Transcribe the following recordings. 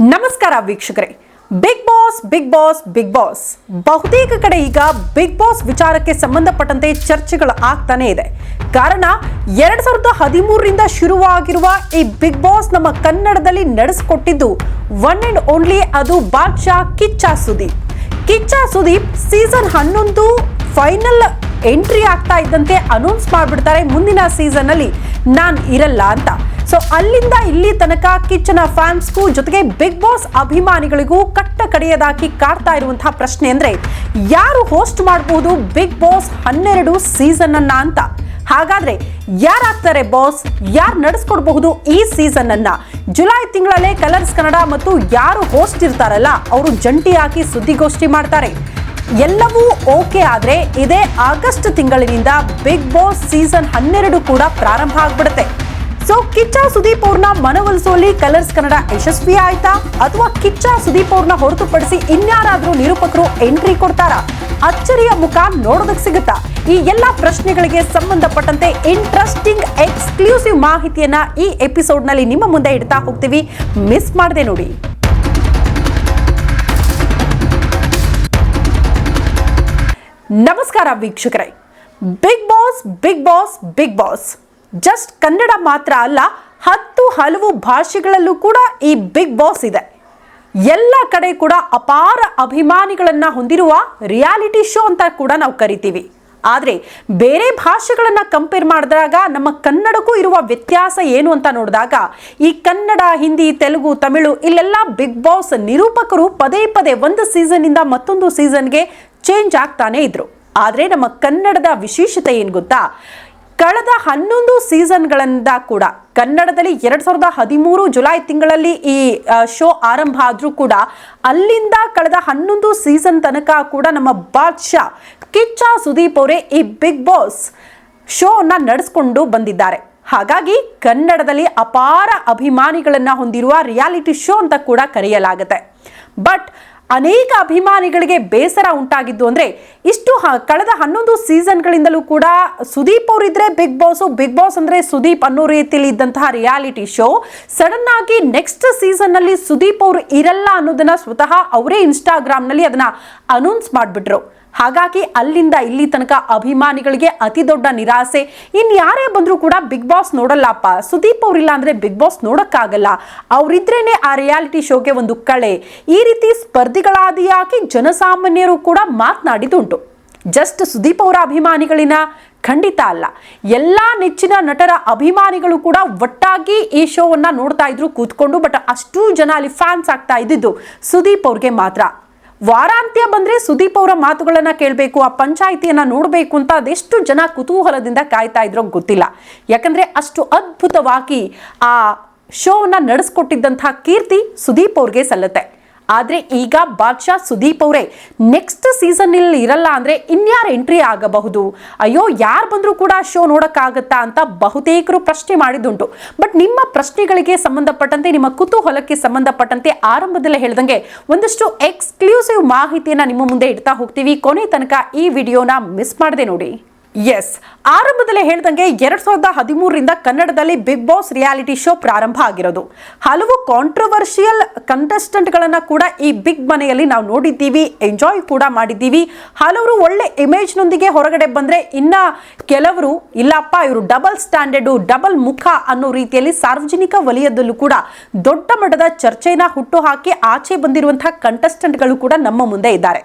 ನಮಸ್ಕಾರ ವೀಕ್ಷಕರೇ. Bigg Boss Bigg Boss Bigg Boss ಬಹುತೇಕ ಕಡೆ ಈಗ ಬಿಗ್ ಬಾಸ್ ವಿಚಾರಕ್ಕೆ ಸಂಬಂಧಪಟ್ಟಂತೆ ಚರ್ಚೆಗಳು ಆಗ್ತಾನೆ ಇದೆ. ಕಾರಣ, ಎರಡ್ ಸಾವಿರದ ಹದಿಮೂರರಿಂದ ಶುರುವಾಗಿರುವ ಈ ಬಿಗ್ ಬಾಸ್ ನಮ್ಮ ಕನ್ನಡದಲ್ಲಿ ನಡೆಸಿಕೊಟ್ಟಿದ್ದು ಒನ್ ಅಂಡ್ ಓನ್ಲಿ ಅದು ಬಾದ್ಶಾ ಕಿಚ್ಚ ಸುದೀಪ್. ಕಿಚ್ಚ ಸುದೀಪ್ ಸೀಸನ್ ಹನ್ನೊಂದು ಫೈನಲ್ ಎಂಟ್ರಿ ಆಗ್ತಾ ಇದ್ದಂತೆ ಅನೌನ್ಸ್ ಮಾಡಿಬಿಡ್ತಾರೆ ಮುಂದಿನ ಸೀಸನ್ ಅಲ್ಲಿ. ನಾನು ಇರಲ್ಲ ಅಂತ. ಸೊ ಅಲ್ಲಿಂದ ಇಲ್ಲಿ ತನಕ ಕಿಚ್ಚನ ಫ್ಯಾನ್ಸ್ಗೂ ಜೊತೆಗೆ ಬಿಗ್ ಬಾಸ್ ಅಭಿಮಾನಿಗಳಿಗೂ ಕಟ್ಟ ಕಡೆಯದಾಗಿ ಕಾಡ್ತಾ ಇರುವಂತಹ ಪ್ರಶ್ನೆ ಅಂದ್ರೆ, ಯಾರು ಹೋಸ್ಟ್ ಮಾಡಬಹುದು ಬಿಗ್ ಬಾಸ್ ಹನ್ನೆರಡು ಸೀಸನ್ ಅನ್ನ ಅಂತ? ಹಾಗಾದ್ರೆ ಯಾರಾಗ್ತಾರೆ ಬಾಸ್ ಯಾರು ನಡೆಸ್ಕೊಡ್ಬಹುದು ಈ ಸೀಸನ್ ಅನ್ನ? ಜುಲೈ ತಿಂಗಳಲ್ಲೇ ಕಲರ್ಸ್ ಕನ್ನಡ ಮತ್ತು ಯಾರು ಹೋಸ್ಟ್ ಇರ್ತಾರಲ್ಲ, ಅವರು ಜಂಟಿಯಾಗಿ ಸುದ್ದಿಗೋಷ್ಠಿ ಮಾಡ್ತಾರೆ. ಎಲ್ಲವೂ ಓಕೆ ಆದ್ರೆ ಇದೇ ಆಗಸ್ಟ್ ತಿಂಗಳಿನಿಂದ ಬಿಗ್ ಬಾಸ್ ಸೀಸನ್ ಹನ್ನೆರಡು ಕೂಡ ಪ್ರಾರಂಭ ಆಗ್ಬಿಡುತ್ತೆ. ಸೊ ಕಿಚ್ಚ ಸುದೀಪ್ ಅವ್ರನ್ನ ಮನವೊಲಿಸುವಲ್ಲಿ ಕಲರ್ಸ್ ಕನ್ನಡ ಯಶಸ್ವಿ ಆಯ್ತಾ? ಅಥವಾ ಕಿಚ್ಚ ಸುದೀಪ್ ಅವ್ರನ್ನ ಹೊರತುಪಡಿಸಿ ಇನ್ಯಾರಾದ್ರೂ ನಿರೂಪಕರು ಎಂಟ್ರಿ ಕೊಡ್ತಾರಾ? ಅಚ್ಚರಿಯ ಮುಖ ನೋಡೋದಕ್ಕೆ ಸಿಗುತ್ತಾ? ಈ ಎಲ್ಲ ಪ್ರಶ್ನೆಗಳಿಗೆ ಸಂಬಂಧಪಟ್ಟಂತೆ ಇಂಟ್ರೆಸ್ಟಿಂಗ್ ಎಕ್ಸ್ಕ್ಲೂಸಿವ್ ಮಾಹಿತಿಯನ್ನ ಈ ಎಪಿಸೋಡ್ನಲ್ಲಿ ನಿಮ್ಮ ಮುಂದೆ ಇಡ್ತಾ ಹೋಗ್ತೀವಿ. ಮಿಸ್ ಮಾಡದೆ ನೋಡಿ. ನಮಸ್ಕಾರ ವೀಕ್ಷಕರೇ. Bigg Boss Bigg Boss Bigg Boss just Kannada ಮಾತ್ರ ಅಲ್ಲ, ಹತ್ತು ಹಲವು ಭಾಷೆಗಳಲ್ಲೂ ಕೂಡ ಈ ಬಿಗ್ ಬಾಸ್ ಇದೆ. ಎಲ್ಲ ಕಡೆ ಕೂಡ ಅಪಾರ ಅಭಿಮಾನಿಗಳನ್ನು ಹೊಂದಿರುವ ರಿಯಾಲಿಟಿ ಶೋ ಅಂತ ಕೂಡ ನಾವು ಕರಿತೀವಿ. ಆದರೆ ಬೇರೆ ಭಾಷೆಗಳನ್ನು ಕಂಪೇರ್ ಮಾಡಿದಾಗ ನಮ್ಮ ಕನ್ನಡಕ್ಕೂ ಇರುವ ವ್ಯತ್ಯಾಸ ಏನು ಅಂತ ನೋಡಿದಾಗ, ಈ ಕನ್ನಡ, ಹಿಂದಿ, ತೆಲುಗು, ತಮಿಳು ಇಲ್ಲೆಲ್ಲ ಬಿಗ್ ಬಾಸ್ ನಿರೂಪಕರು ಪದೇ ಪದೇ ಒಂದು ಸೀಸನ್ನಿಂದ ಮತ್ತೊಂದು ಸೀಸನ್ಗೆ ಚೇಂಜ್ ಆಗ್ತಾನೆ ಇದ್ರು. ಆದರೆ ನಮ್ಮ ಕನ್ನಡದ ವಿಶೇಷತೆ ಏನು ಗೊತ್ತಾ? ಕಳೆದ ಹನ್ನೊಂದು ಸೀಸನ್ಗಳಿಂದ ಕೂಡ ಕನ್ನಡದಲ್ಲಿ ಎರಡ್ ಸಾವಿರದ ಹದಿಮೂರು ಜುಲೈ ತಿಂಗಳಲ್ಲಿ ಈ ಶೋ ಆರಂಭ ಆದ್ರೂ ಕೂಡ ಅಲ್ಲಿಂದ ಕಳೆದ ಹನ್ನೊಂದು ಸೀಸನ್ ತನಕ ಕೂಡ ನಮ್ಮ ಬಾದ್ಶಾ, ಕಿಚ್ಚ ಸುದೀಪ್ ಅವರೇ ಈ ಬಿಗ್ ಬಾಸ್ ಶೋನ ನಡೆಸ್ಕೊಂಡು ಬಂದಿದ್ದಾರೆ. ಹಾಗಾಗಿ ಕನ್ನಡದಲ್ಲಿ ಅಪಾರ ಅಭಿಮಾನಿಗಳನ್ನು ಹೊಂದಿರುವ ರಿಯಾಲಿಟಿ ಶೋ ಅಂತ ಕೂಡ ಕರೆಯಲಾಗುತ್ತೆ. ಬಟ್ ಅನೇಕ ಅಭಿಮಾನಿಗಳಿಗೆ ಬೇಸರ ಉಂಟಾಗಿದ್ದು ಅಂದ್ರೆ ಇಷ್ಟು ಕಳೆದ ಹನ್ನೊಂದು ಸೀಸನ್ಗಳಿಂದಲೂ ಕೂಡ ಸುದೀಪ್ ಅವರಿದ್ರೆ ಬಿಗ್ ಬಾಸ್ ಬಿಗ್ ಬಾಸ್ ಅಂದ್ರೆ ಸುದೀಪ್ ಅನ್ನೋ ರೀತಿಯಲ್ಲಿ ಇದ್ದಂತಹ ರಿಯಾಲಿಟಿ ಶೋ ಸಡನ್ ಆಗಿ ನೆಕ್ಸ್ಟ್ ಸೀಸನ್ನಲ್ಲಿ ಸುದೀಪ್ ಅವರು ಇರಲ್ಲ ಅನ್ನೋದನ್ನ ಸ್ವತಃ ಅವರೇ ಇನ್ಸ್ಟಾಗ್ರಾಮ್ನಲ್ಲಿ ಅದನ್ನ ಅನೌನ್ಸ್ ಮಾಡಿಬಿಟ್ರು. ಹಾಗಾಗಿ ಅಲ್ಲಿಂದ ಇಲ್ಲಿ ತನಕ ಅಭಿಮಾನಿಗಳಿಗೆ ಅತಿ ದೊಡ್ಡ ನಿರಾಸೆ. ಇನ್ ಯಾರೇ ಬಂದರೂ ಕೂಡ ಬಿಗ್ ಬಾಸ್ ನೋಡಲ್ಲಪ್ಪ. ಸುದೀಪ್ ಅವರಿಲ್ಲ ಅಂದ್ರೆ ಬಿಗ್ ಬಾಸ್ ನೋಡೋಕ್ಕಾಗಲ್ಲ. ಅವರಿದ್ರೇನೆ ಆ ರಿಯಾಲಿಟಿ ಶೋಗೆ ಒಂದು ಕಳೆ. ಈ ರೀತಿ ಸ್ಪರ್ಧಿಗಳಾದಿಯಾಗಿ ಜನಸಾಮಾನ್ಯರು ಕೂಡ ಮಾತನಾಡಿದುಂಟು. ಜಸ್ಟ್ ಸುದೀಪ್ ಅವರ ಅಭಿಮಾನಿಗಳಿನ ಖಂಡಿತ ಅಲ್ಲ. ಎಲ್ಲಾ ನೆಚ್ಚಿನ ನಟರ ಅಭಿಮಾನಿಗಳು ಕೂಡ ಒಟ್ಟಾಗಿ ಈ ಶೋವನ್ನ ನೋಡ್ತಾ ಇದ್ರು, ಕೂತ್ಕೊಂಡು ಬಟ್ ಅಷ್ಟು ಜನ ಅಲ್ಲಿ ಫ್ಯಾನ್ಸ್ ಆಗ್ತಾ ಇದ್ದಿದ್ದು ಸುದೀಪ್ ಅವ್ರಿಗೆ ಮಾತ್ರ. ವಾರಾಂತ್ಯ ಬಂದ್ರೆ ಸುದೀಪ್ ಅವರ ಮಾತುಗಳನ್ನ ಕೇಳಬೇಕು, ಆ ಪಂಚಾಯಿತಿಯನ್ನ ನೋಡಬೇಕು ಅಂತ ಅದೆಷ್ಟು ಜನ ಕುತೂಹಲದಿಂದ ಕಾಯ್ತಾ ಇದ್ರೋ ಗೊತ್ತಿಲ್ಲ. ಯಾಕಂದ್ರೆ ಅಷ್ಟು ಅದ್ಭುತವಾಗಿ ಆ ಶೋವನ್ನ ನಡೆಸ್ಕೊಟ್ಟಿದ್ದಂತಹ ಕೀರ್ತಿ ಸುದೀಪ್ ಅವ್ರಿಗೆ ಸಲ್ಲತ್ತೆ. ಆದ್ರೆ ಈಗ ಬಾದ್ಶಾ ಸುದೀಪ್ ಅವರೇ ನೆಕ್ಸ್ಟ್ ಸೀಸನ್ ಇಲ್ಲಿ ಇರಲ್ಲ ಅಂದ್ರೆ ಇನ್ಯಾರು ಎಂಟ್ರಿ ಆಗಬಹುದು? ಅಯ್ಯೋ, ಯಾರು ಬಂದರೂ ಕೂಡ ಶೋ ನೋಡೋಕ್ಕಾಗತ್ತಾ ಅಂತ ಬಹುತೇಕರು ಪ್ರಶ್ನೆ ಮಾಡಿದ್ದುಂಟು. ಬಟ್ ನಿಮ್ಮ ಪ್ರಶ್ನೆಗಳಿಗೆ ಸಂಬಂಧಪಟ್ಟಂತೆ, ನಿಮ್ಮ ಕುತೂಹಲಕ್ಕೆ ಸಂಬಂಧಪಟ್ಟಂತೆ ಆರಂಭದಲ್ಲೇ ಹೇಳ್ದಂಗೆ ಒಂದಷ್ಟು ಎಕ್ಸ್ಕ್ಲೂಸಿವ್ ಮಾಹಿತಿಯನ್ನ ನಿಮ್ಮ ಮುಂದೆ ಇಡ್ತಾ ಹೋಗ್ತೀವಿ. ಕೊನೆ ತನಕ ಈ ವಿಡಿಯೋನ ಮಿಸ್ ಮಾಡದೆ ನೋಡಿ. ಎಸ್ ಆರಂಭದಲ್ಲೇ ಹೇಳ್ದಂಗೆ ಎರಡ್ ಸಾವಿರದ ಹದಿಮೂರರಿಂದ ಕನ್ನಡದಲ್ಲಿ ಬಿಗ್ ಬಾಸ್ ರಿಯಾಲಿಟಿ ಶೋ ಪ್ರಾರಂಭ ಆಗಿರೋದು. ಹಲವು ಕಾಂಟ್ರವರ್ಷಿಯಲ್ ಕಂಟೆಸ್ಟೆಂಟ್ಗಳನ್ನು ಕೂಡ ಈ ಬಿಗ್ ಮನೆಯಲ್ಲಿ ನಾವು ನೋಡಿದ್ದೀವಿ ಎಂಜಾಯ್ ಕೂಡ ಮಾಡಿದ್ದೀವಿ. ಹಲವರು ಒಳ್ಳೆ ಇಮೇಜ್ನೊಂದಿಗೆ ಹೊರಗಡೆ ಬಂದ್ರೆ ಇನ್ನ ಕೆಲವರು, ಇಲ್ಲಪ್ಪ, ಇವರು ಡಬಲ್ ಸ್ಟ್ಯಾಂಡರ್ಡು ಡಬಲ್ ಮುಖ ಅನ್ನೋ ರೀತಿಯಲ್ಲಿ ಸಾರ್ವಜನಿಕ ವಲಯದಲ್ಲೂ ಕೂಡ ದೊಡ್ಡ ಮಟ್ಟದ ಚರ್ಚೆನ ಹುಟ್ಟು ಹಾಕಿ ಆಚೆ ಬಂದಿರುವಂತಹ ಕಂಟೆಸ್ಟೆಂಟ್ಗಳು ಕೂಡ ನಮ್ಮ ಮುಂದೆ ಇದ್ದಾರೆ.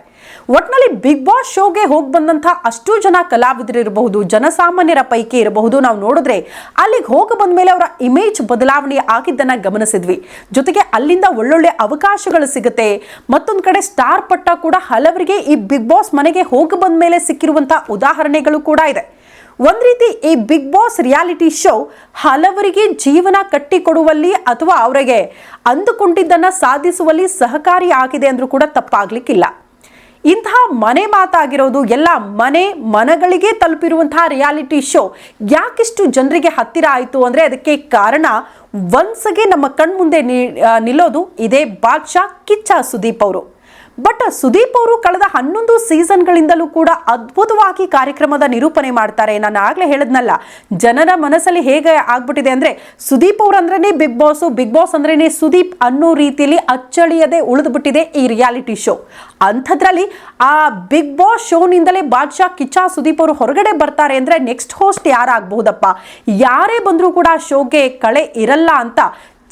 ಒಟ್ನಲ್ಲಿ ಬಿಗ್ ಬಾಸ್ ಶೋಗೆ ಹೋಗಿ ಬಂದಂತಹ ಅಷ್ಟು ಜನ ಕಲಾವಿದರು ಇರಬಹುದು ಜನಸಾಮಾನ್ಯರ ಪೈಕಿ ಇರಬಹುದು ನಾವು ನೋಡಿದ್ರೆ ಅಲ್ಲಿಗೆ ಹೋಗಿ ಬಂದ ಮೇಲೆ ಅವರ ಇಮೇಜ್ ಬದಲಾವಣೆ ಆಗಿದ್ದನ್ನ ಗಮನಿಸಿದ್ವಿ. ಜೊತೆಗೆ ಅಲ್ಲಿಂದ ಒಳ್ಳೊಳ್ಳೆ ಅವಕಾಶಗಳು ಸಿಗುತ್ತೆ. ಮತ್ತೊಂದು ಕಡೆ ಸ್ಟಾರ್ ಪಟ್ಟ ಕೂಡ ಹಲವರಿಗೆ ಈ ಬಿಗ್ ಬಾಸ್ ಮನೆಗೆ ಹೋಗಿ ಬಂದ ಮೇಲೆ ಸಿಕ್ಕಿರುವಂತ ಉದಾಹರಣೆಗಳು ಕೂಡ ಇದೆ. ಒಂದ್ ರೀತಿ ಈ ಬಿಗ್ ಬಾಸ್ ರಿಯಾಲಿಟಿ ಶೋ ಹಲವರಿಗೆ ಜೀವನ ಕಟ್ಟಿಕೊಡುವಲ್ಲಿ ಅಥವಾ ಅವರಿಗೆ ಅಂದುಕೊಂಡಿದ್ದನ್ನ ಸಾಧಿಸುವಲ್ಲಿ ಸಹಕಾರಿ ಆಗಿದೆ ಅಂದ್ರೂ ಕೂಡ ತಪ್ಪಾಗ್ಲಿಕ್ಕಿಲ್ಲ. ಇಂತಹ ಮನೆ ಮಾತಾಗಿರೋದು ಎಲ್ಲ ಮನೆ ಮನಗಳಿಗೆ ತಲುಪಿರುವಂತಹ ರಿಯಾಲಿಟಿ ಶೋ ಯಾಕಿಷ್ಟು ಜನರಿಗೆ ಹತ್ತಿರ ಆಯಿತು ಅಂದರೆ ಅದಕ್ಕೆ ಕಾರಣ ಒನ್ಸಗೆ ನಮ್ಮ ಕಣ್ಮುಂದೆ ನಿಲ್ಲೋದು. ಇದೇ ಬಾದ್ಶಾ ಕಿಚ್ಚ ಸುದೀಪ್ ಅವರು. ಬಟ್ ಸುದೀಪ್ ಅವರು ಕಳೆದ ಹನ್ನೊಂದು ಸೀಸನ್ಗಳಿಂದಲೂ ಕೂಡ ಅದ್ಭುತವಾಗಿ ಕಾರ್ಯಕ್ರಮದ ನಿರೂಪಣೆ ಮಾಡ್ತಾರೆ. ನಾನು ಆಗ್ಲೇ ಹೇಳದ್ನಲ್ಲ, ಜನರ ಮನಸ್ಸಲ್ಲಿ ಹೇಗೆ ಆಗ್ಬಿಟ್ಟಿದೆ ಅಂದ್ರೆ ಸುದೀಪ್ ಅವ್ರು ಅಂದ್ರೇನೆ ಬಿಗ್ ಬಾಸ್ ಬಿಗ್ ಬಾಸ್ ಅಂದ್ರೇ ಸುದೀಪ್ ಅನ್ನೋ ರೀತಿಯಲ್ಲಿ ಅಚ್ಚಳಿಯದೆ ಉಳಿದುಬಿಟ್ಟಿದೆ ಈ ರಿಯಾಲಿಟಿ ಶೋ. ಅಂಥದ್ರಲ್ಲಿ ಆ ಬಿಗ್ ಬಾಸ್ ಶೋನಿಂದಲೇ ಬಾದ್ಶಾ ಕಿಚ್ಚಾ, ಸುದೀಪ್ ಅವರು ಹೊರಗಡೆ ಬರ್ತಾರೆ ಅಂದ್ರೆ ನೆಕ್ಸ್ಟ್ ಹೋಸ್ಟ್ ಯಾರಾಗಬಹುದಪ್ಪ? ಯಾರೇ ಬಂದರೂ ಕೂಡ ಶೋಗೆ ಕಳೆ ಇರಲ್ಲ ಅಂತ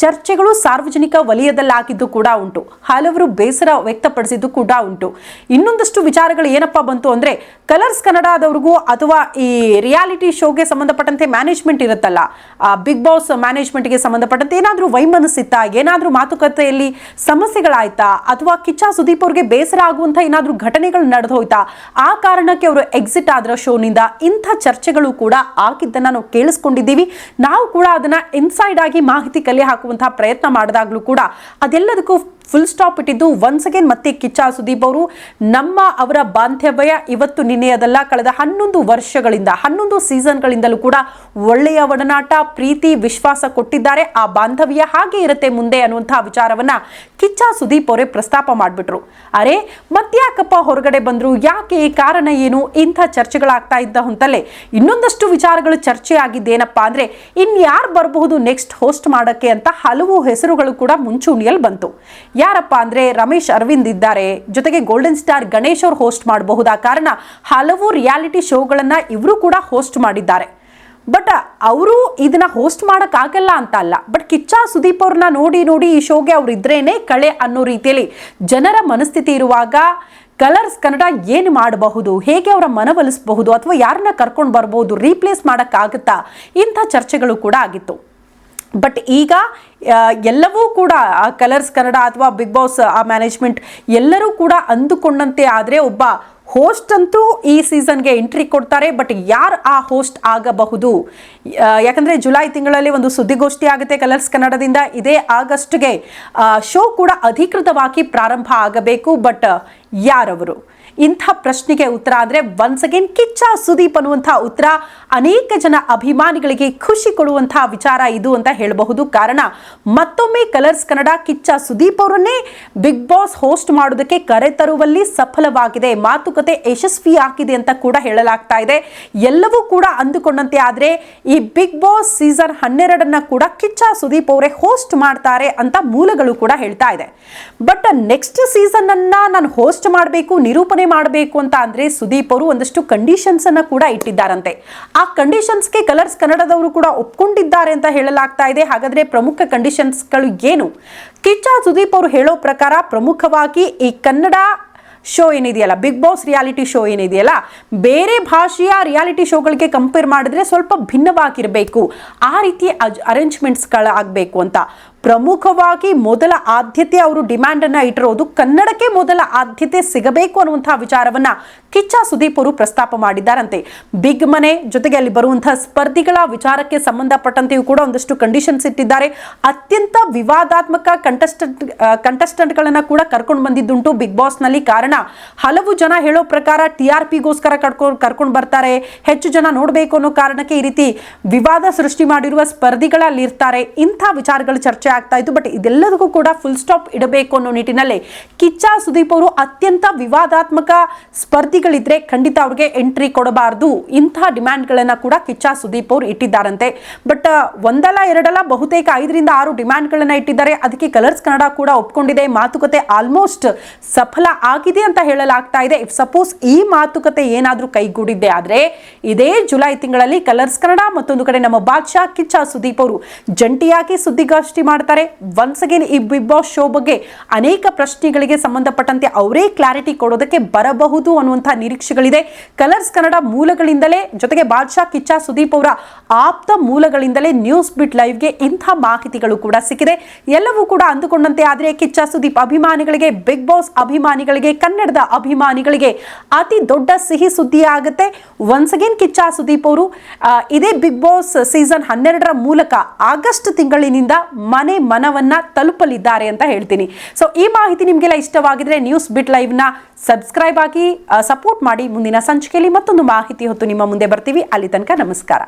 ಚರ್ಚೆಗಳು ಸಾರ್ವಜನಿಕ ವಲಯದಲ್ಲಾಗಿದ್ದು ಕೂಡ ಉಂಟು. ಹಲವರು ಬೇಸರ ವ್ಯಕ್ತಪಡಿಸಿದ್ದು ಕೂಡ ಉಂಟು. ಇನ್ನೊಂದಷ್ಟು ವಿಚಾರಗಳು ಏನಪ್ಪ ಬಂತು ಅಂದ್ರೆ ಕಲರ್ಸ್ ಕನ್ನಡದವ್ರಿಗೂ ಅಥವಾ ಈ ರಿಯಾಲಿಟಿ ಶೋಗೆ ಸಂಬಂಧಪಟ್ಟಂತೆ ಮ್ಯಾನೇಜ್ಮೆಂಟ್ ಇರುತ್ತಲ್ಲ, ಆ ಬಿಗ್ ಬಾಸ್ ಮ್ಯಾನೇಜ್ಮೆಂಟ್ಗೆ ಸಂಬಂಧಪಟ್ಟಂತೆ ಏನಾದರೂ ವೈಮನಸ್ಸಿತ್ತಾ, ಏನಾದರೂ ಮಾತುಕತೆಯಲ್ಲಿ ಸಮಸ್ಯೆಗಳಾಯ್ತಾ, ಅಥವಾ ಕಿಚ್ಚ ಸುದೀಪ್ ಅವ್ರಿಗೆ ಬೇಸರ ಆಗುವಂಥ ಏನಾದರೂ ಘಟನೆಗಳು ನಡೆದು ಹೋಯ್ತಾ, ಆ ಕಾರಣಕ್ಕೆ ಅವರು ಎಕ್ಸಿಟ್ ಆದ್ರ ಶೋನಿಂದ ಇಂಥ ಚರ್ಚೆಗಳು ಕೂಡ ಆಗಿದ್ದನ್ನು ನಾವು ಕೇಳಿಸ್ಕೊಂಡಿದ್ದೀವಿ. ನಾವು ಕೂಡ ಅದನ್ನ ಇನ್ಸೈಡ್ ಆಗಿ ಮಾಹಿತಿ ಕಲೆ ಹಾಕುವಂತಹ ಪ್ರಯತ್ನ ಮಾಡಿದಾಗಲೂ ಕೂಡ ಅದೆಲ್ಲದಕ್ಕೂ ಫುಲ್ ಸ್ಟಾಪ್ ಇಟ್ಟಿದ್ದು ಒನ್ಸ್ ಅಗೇನ್ ಮತ್ತೆ ಕಿಚ್ಚ ಸುದೀಪ್ ಅವರು. ನಮ್ಮ ಅವರ ಬಾಂಧವ್ಯ ಇವತ್ತು ನಿನ್ನೆಯದಲ್ಲ, ಕಳೆದ ಹನ್ನೊಂದು ವರ್ಷಗಳಿಂದ, ಹನ್ನೊಂದು ಸೀಸನ್ಗಳಿಂದಲೂ ಕೂಡ ಒಳ್ಳೆಯ ಒಡನಾಟ, ಪ್ರೀತಿ, ವಿಶ್ವಾಸ ಕೊಟ್ಟಿದ್ದಾರೆ. ಆ ಬಾಂಧವ್ಯ ಹಾಗೆ ಇರುತ್ತೆ ಮುಂದೆ ಅನ್ನುವಂತಹ ವಿಚಾರವನ್ನ ಕಿಚ್ಚ ಸುದೀಪ್ ಅವರೇ ಪ್ರಸ್ತಾಪ ಮಾಡಿಬಿಟ್ರು. ಅರೆ, ಮತ್ತ್ಯಾಕಪ್ಪ ಹೊರಗಡೆ ಬಂದ್ರು? ಯಾಕೆ ಕಾರಣ ಏನು? ಇಂಥ ಚರ್ಚೆಗಳಾಗ್ತಾ ಇದ್ದ ಹೊಂತಲ್ಲೇ ಇನ್ನೊಂದಷ್ಟು ವಿಚಾರಗಳು ಚರ್ಚೆ ಆಗಿದ್ದೇನಪ್ಪ ಅಂದ್ರೆ, ಇನ್ಯಾರು ಬರಬಹುದು ನೆಕ್ಸ್ಟ್ ಹೋಸ್ಟ್ ಮಾಡಕ್ಕೆ ಅಂತ ಹಲವು ಹೆಸರುಗಳು ಕೂಡ ಮುಂಚೂಣಿಯಲ್ಲಿ ಬಂತು. ಯಾರಪ್ಪ ಅಂದ್ರೆ ರಮೇಶ್ ಅರವಿಂದ್ ಇದ್ದಾರೆ. ಜೊತೆಗೆ ಗೋಲ್ಡನ್ ಸ್ಟಾರ್ ಗಣೇಶ್ ಅವರು ಹೋಸ್ಟ್ ಮಾಡಬಹುದಾ ಕಾರಣ ಹಲವು ರಿಯಾಲಿಟಿ ಶೋಗಳನ್ನು ಇವರು ಕೂಡ ಹೋಸ್ಟ್ ಮಾಡಿದ್ದಾರೆ. ಬಟ್ ಅವರು ಇದನ್ನ ಹೋಸ್ಟ್ ಆಗಲ್ಲ ಅಂತ ಅಲ್ಲ. ಬಟ್ ಕಿಚ್ಚ ಸುದೀಪ್ ಅವ್ರನ್ನ ನೋಡಿ ನೋಡಿ ಈ ಶೋಗೆ ಅವ್ರು ಇದ್ರೇನೆ ಕಳೆ ಅನ್ನೋ ರೀತಿಯಲ್ಲಿ ಜನರ ಮನಸ್ಥಿತಿ ಇರುವಾಗ ಕಲರ್ಸ್ ಕನ್ನಡ ಏನು ಮಾಡಬಹುದು, ಹೇಗೆ ಅವರ ಮನವೊಲಿಸಬಹುದು ಅಥವಾ ಯಾರನ್ನ ಕರ್ಕೊಂಡು ಬರ್ಬೋದು ರೀಪ್ಲೇಸ್ ಮಾಡೋಕ್ಕಾಗುತ್ತಾ ಇಂಥ ಚರ್ಚೆಗಳು ಕೂಡ ಆಗಿತ್ತು. ಬಟ್ ಈಗ ಎಲ್ಲವೂ ಕೂಡ ಕಲರ್ಸ್ ಕನ್ನಡ ಅಥವಾ ಬಿಗ್ ಬಾಸ್ ಆ ಮ್ಯಾನೇಜ್ಮೆಂಟ್ ಎಲ್ಲರೂ ಕೂಡ ಅಂದುಕೊಂಡಂತೆ ಆದರೆ ಒಬ್ಬ ಹೋಸ್ಟ್ ಅಂತೂ ಈ ಸೀಸನ್ಗೆ ಎಂಟ್ರಿ ಕೊಡ್ತಾರೆ. ಬಟ್ ಯಾರು ಆ ಹೋಸ್ಟ್ ಆಗಬಹುದು? ಯಾಕಂದರೆ ಜುಲೈ ತಿಂಗಳಲ್ಲಿ ಒಂದು ಸುದ್ದಿಗೋಷ್ಠಿ ಆಗುತ್ತೆ ಕಲರ್ಸ್ ಕನ್ನಡದಿಂದ ಇದೇ ಆಗಸ್ಟ್ಗೆ ಶೋ ಕೂಡ ಅಧಿಕೃತವಾಗಿ ಪ್ರಾರಂಭ ಆಗಬೇಕು. ಬಟ್ ಯಾರವರು? ಇಂಥ ಪ್ರಶ್ನೆಗೆ ಉತ್ತರ ಅಂದ್ರೆ ಒನ್ಸ್ ಅಗೇನ್ ಕಿಚ್ಚ ಸುದೀಪ್ ಅನ್ನುವಂಥ ಉತ್ತರ. ಅನೇಕ ಜನ ಅಭಿಮಾನಿಗಳಿಗೆ ಖುಷಿ ಕೊಡುವಂತಹ ವಿಚಾರ ಇದು ಅಂತ ಹೇಳಬಹುದು. ಕಾರಣ, ಮತ್ತೊಮ್ಮೆ ಕಲರ್ಸ್ ಕನ್ನಡ ಕಿಚ್ಚ ಸುದೀಪ್ ಅವರನ್ನೇ ಬಿಗ್ ಬಾಸ್ ಹೋಸ್ಟ್ ಮಾಡೋದಕ್ಕೆ ಕರೆತರುವಲ್ಲಿ ಸಫಲವಾಗಿದೆ. ಮಾತುಕತೆ ಯಶಸ್ವಿ ಆಗಿದೆ ಅಂತ ಕೂಡ ಹೇಳಲಾಗ್ತಾ ಇದೆ. ಎಲ್ಲವೂ ಕೂಡ ಅಂದುಕೊಂಡಂತೆ ಆದ್ರೆ ಈ ಬಿಗ್ ಬಾಸ್ ಸೀಸನ್ ಹನ್ನೆರಡನ್ನ ಕೂಡ ಕಿಚ್ಚ ಸುದೀಪ್ ಅವರೇ ಹೋಸ್ಟ್ ಮಾಡ್ತಾರೆ ಅಂತ ಮೂಲಗಳು ಕೂಡ ಹೇಳ್ತಾ ಇದೆ. ಬಟ್ ನೆಕ್ಸ್ಟ್ ಸೀಸನ್ ಅನ್ನ ನಾನು ಹೋಸ್ಟ್ ಮಾಡಬೇಕು, ನಿರೂಪಣೆ ಮಾಡಬೇಕು ಅಂತ ಅಂದರೆ ಸುದೀಪ್ ಅವರು ಒಂದಷ್ಟು ಕಂಡೀಷನ್ಸ್ ಅನ್ನ ಕೂಡ ಇಟ್ಟಿದ್ದಾರಂತೆ. ಆ ಕಂಡೀಷನ್ಸ್ಗೆ ಕಲರ್ಸ್ ಕನ್ನಡದವರು ಕೂಡ ಒಪ್ಕೊಂಡಿದ್ದಾರೆ ಅಂತ ಹೇಳಲಾಗ್ತಾ ಇದೆ. ಹಾಗಾದ್ರೆ ಪ್ರಮುಖ ಕಂಡೀಷನ್ಸ್ಗಳು ಏನು? ಕಿಚ್ಚ ಸುದೀಪ್ ಅವರು ಹೇಳೋ ಪ್ರಕಾರ ಪ್ರಮುಖವಾಗಿ ಈ ಕನ್ನಡ ಶೋ ಏನಿದೆಯಲ್ಲ ಬಿಗ್ ಬಾಸ್ ರಿಯಾಲಿಟಿ ಶೋ ಏನಿದೆಯಲ್ಲ, ಬೇರೆ ಭಾಷೆಯ ರಿಯಾಲಿಟಿ ಶೋಗಳಿಗೆ ಕಂಪೇರ್ ಮಾಡಿದ್ರೆ ಸ್ವಲ್ಪ ಭಿನ್ನವಾಗಿರಬೇಕು. ಆ ರೀತಿ ಅರೇಂಜ್ಮೆಂಟ್ಸ್ಗಳಾಗಬೇಕು ಅಂತ. ಪ್ರಮುಖವಾಗಿ ಮೊದಲ ಆದ್ಯತೆ ಅವರು ಡಿಮ್ಯಾಂಡ್ ಅನ್ನ ಇಟ್ಟಿರೋದು ಕನ್ನಡಕ್ಕೆ ಮೊದಲ ಆದ್ಯತೆ ಸಿಗಬೇಕು ಅನ್ನುವಂತಹ ವಿಚಾರವನ್ನ ಕಿಚ್ಚ ಸುದೀಪ್ ಅವರು ಪ್ರಸ್ತಾಪ ಮಾಡಿದ್ದಾರಂತೆ. ಬಿಗ್ ಮನೆ ಜೊತೆಗೆ ಅಲ್ಲಿ ಬರುವಂತಹ ಸ್ಪರ್ಧಿಗಳ ವಿಚಾರಕ್ಕೆ ಸಂಬಂಧಪಟ್ಟಂತೆಯೂ ಕೂಡ ಒಂದಷ್ಟು ಕಂಡೀಷನ್ಸ್ ಇಟ್ಟಿದ್ದಾರೆ. ಅತ್ಯಂತ ವಿವಾದಾತ್ಮಕ ಕಂಟೆಸ್ಟೆಂಟ್ ಕಂಟೆಸ್ಟೆಂಟ್ಗಳನ್ನ ಕೂಡ ಕರ್ಕೊಂಡು ಬಂದಿದ್ದುಂಟು ಬಿಗ್ ಬಾಸ್ನಲ್ಲಿ. ಕಾರಣ, ಹಲವು ಜನ ಹೇಳೋ ಪ್ರಕಾರ ಟಿ ಆರ್ ಪಿಗೋಸ್ಕರ ಕರ್ಕೊಂಡು ಕರ್ಕೊಂಡು ಬರ್ತಾರೆ. ಹೆಚ್ಚು ಜನ ನೋಡಬೇಕು ಅನ್ನೋ ಕಾರಣಕ್ಕೆ ಈ ರೀತಿ ವಿವಾದ ಸೃಷ್ಟಿ ಮಾಡಿರುವ ಸ್ಪರ್ಧಿಗಳಲ್ಲಿ ಇರ್ತಾರೆ ಇಂಥ ವಿಚಾರಗಳು ಚರ್ಚೆ ಆಗ್ತಾ ಇತ್ತು. ಬಟ್ ಇದೆಲ್ಲದಕ್ಕೂ ಕೂಡ ಫುಲ್ ಸ್ಟಾಪ್ ಇಡಬೇಕು ಅನ್ನೋ ನಿಟ್ಟಿನಲ್ಲಿ ಕಿಚ್ಚ ಸುದೀಪ್ ಅವರು ಅತ್ಯಂತ ವಿವಾದಾತ್ಮಕ ಸ್ಪರ್ಧಿಗಳಿದ್ರೆ ಖಂಡಿತ ಅವ್ರಿಗೆ ಎಂಟ್ರಿ ಕೊಡಬಾರದು. ಇಂಥ ಡಿಮ್ಯಾಂಡ್ಗಳನ್ನು ಕೂಡ ಕಿಚ್ಚ ಸುದೀಪ್ ಅವರು ಇಟ್ಟಿದ್ದಾರಂತೆ. ಬಟ್ ಒಂದಲ್ಲ, ಎರಡಲ್ಲ, ಬಹುತೇಕ ಐದರಿಂದ ಆರು ಡಿಮ್ಯಾಂಡ್ಗಳನ್ನ ಇಟ್ಟಿದ್ದಾರೆ. ಅದಕ್ಕೆ ಕಲರ್ಸ್ ಕನ್ನಡ ಕೂಡ ಒಪ್ಕೊಂಡಿದೆ. ಮಾತುಕತೆ ಆಲ್ಮೋಸ್ಟ್ ಸಫಲ ಆಗಿದೆ ಅಂತ ಹೇಳಲಾಗ್ತಾ ಇದೆ. ಇಫ್ ಸಪೋಸ್ ಈ ಮಾತುಕತೆ ಏನಾದರೂ ಕೈಗೂಡಿದ್ದೆ ಆದ್ರೆ, ಇದೇ ಜುಲೈ ತಿಂಗಳಲ್ಲಿ ಕಲರ್ಸ್ ಕನ್ನಡ ಮತ್ತೊಂದು ಕಡೆ ನಮ್ಮ ಬಾದ್ಶಾ ಕಿಚ್ಚ ಸುದೀಪ್ ಅವರು ಜಂಟಿಯಾಗಿ ಸುದ್ದಿಗೋಷ್ಠಿ ಮಾಡ್ತಾರೆ. ಒನ್ಸ್ ಅಗೇನ್ ಈ ಬಿಗ್ ಬಾಸ್ ಶೋ ಬಗ್ಗೆ ಅನೇಕ ಪ್ರಶ್ನೆಗಳಿಗೆ ಸಂಬಂಧಪಟ್ಟಂತೆ ಅವರೇ ಕ್ಲಾರಿಟಿ ಕೊಡೋದಕ್ಕೆ ಬರಬಹುದು ಅನ್ನುವಂತಹ ನಿರೀಕ್ಷೆಗಳಿದೆ. ಕಲರ್ಸ್ ಕನ್ನಡ ಮೂಲಗಳಿಂದಲೇ ಜೊತೆಗೆ ಬಾದ್ಶಾ ಕಿಚ್ಚ ಸುದೀಪ್ ಅವರ ಆಪ್ತ ಮೂಲಗಳಿಂದಲೇ ನ್ಯೂಸ್ ಬಿಟ್ ಲೈವ್ಗೆ ಇಂಥ ಮಾಹಿತಿಗಳು ಕೂಡ ಸಿಕ್ಕಿದೆ. ಎಲ್ಲವೂ ಕೂಡ ಅಂದುಕೊಂಡಂತೆ ಆದರೆ ಕಿಚ್ಚ ಸುದೀಪ್ ಅಭಿಮಾನಿಗಳಿಗೆ ಬಿಗ್ ಬಾಸ್ ಅಭಿಮಾನಿಗಳಿಗೆ, ಕನ್ನಡದ ಅಭಿಮಾನಿಗಳಿಗೆ ಅತಿ ದೊಡ್ಡ ಸಿಹಿ ಸುದ್ದಿ ಆಗುತ್ತೆ. ಒನ್ಸ್ ಅಗೇನ್ ಕಿಚ್ಚ ಸುದೀಪ್ ಅವರು ಇದೇ ಬಿಗ್ ಬಾಸ್ ಸೀಸನ್ ಹನ್ನೆರಡರ ಮೂಲಕ ಆಗಸ್ಟ್ ತಿಂಗಳಿನಿಂದ ಮನೆ ಮನವನ್ನ ತಲುಪಲಿದ್ದಾರೆ ಅಂತ ಹೇಳ್ತೀನಿ. ಸೊ ಈ ಮಾಹಿತಿ ನಿಮಗೆಲ್ಲ ಇಷ್ಟವಾಗಿದ್ರೆ ನ್ಯೂಸ್ ಬಿಟ್ ಲೈವ್ನ ಸಬ್ಸ್ಕ್ರೈಬ್ ಆಗಿ ಸಪೋರ್ಟ್ ಮಾಡಿ ಮುಂದಿನ ಸಂಚಿಕೆಯಲ್ಲಿ ಮತ್ತೊಂದು ಮಾಹಿತಿ ಹೊತ್ತು ನಿಮ್ಮ ಮುಂದೆ ಬರ್ತೀವಿ. ಅಲ್ಲಿ ತನಕ ನಮಸ್ಕಾರ.